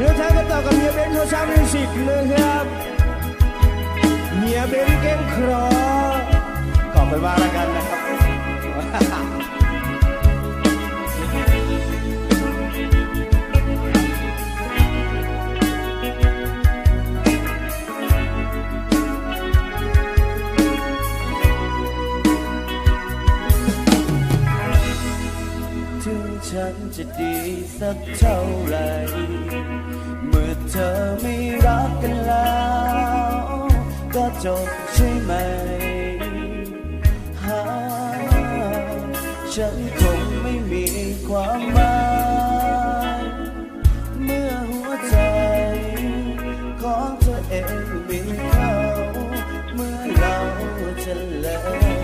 เรือแท้กันต่อกับเฮียเบนโทชามิวสิกนะครับเฮียเบนเก้งครอขอบคุณมากแล้วกันนะครับถึงฉันจะดีสักเท่าไหร ฉันคงไม่มีความหมายเมื่อหัวใจของเธอเองมีเขาเมื่อเราจะเลิก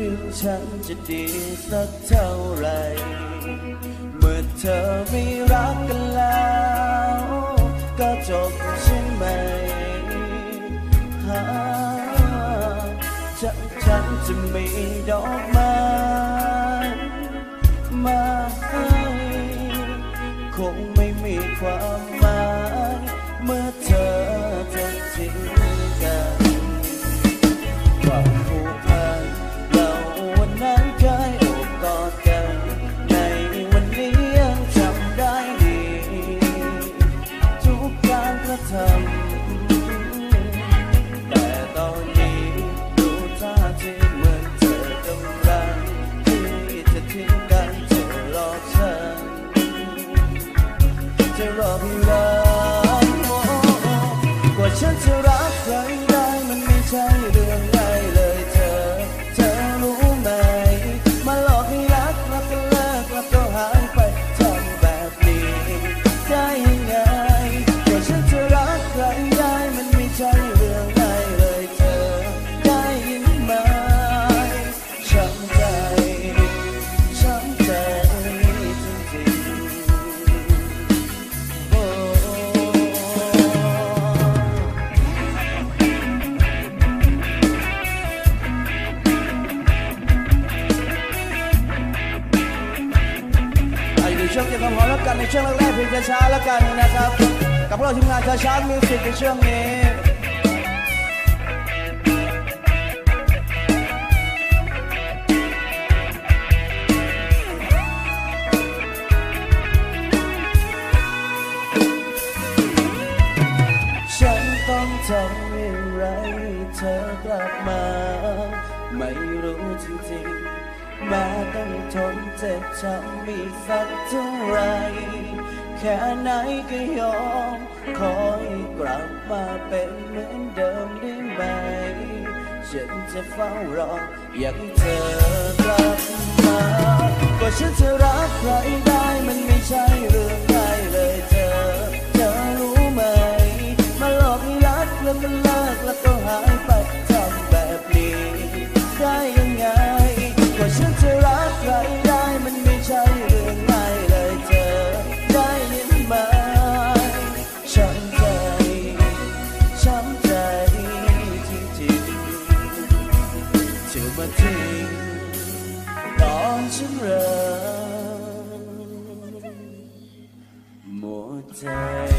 ถึงฉันจะดีสักเท่าไรเมื่อเธอไม่รักกันแล้ว ก็จบใช่ไหมหาฉันฉันจะมีดอกไม้มาให้คงไม่มีความหมาย ฉันจะรักใครได้มันไม่ใช่ ช่วงเก็บความหอมแล้วกันในช่วงแรกๆเพลงช้าๆแล้วกันนะครับ กับพวกเราทีมงานช้าๆมิวสิกในช่วงนี้ฉันต้องทำอย่างไรเธอกลับมา ไม่รู้จริงๆ แม้ต้องทนเจ็บช้ำมีสักเท่าไร แค่ไหนก็ยอม ขอให้กลับมาเป็นเหมือนเดิมได้ไหม ฉันจะเฝ้ารออยากให้เธอกลับมา ก็ฉันจะรักใครได้ ตอนฉันเริ่มหมดใจ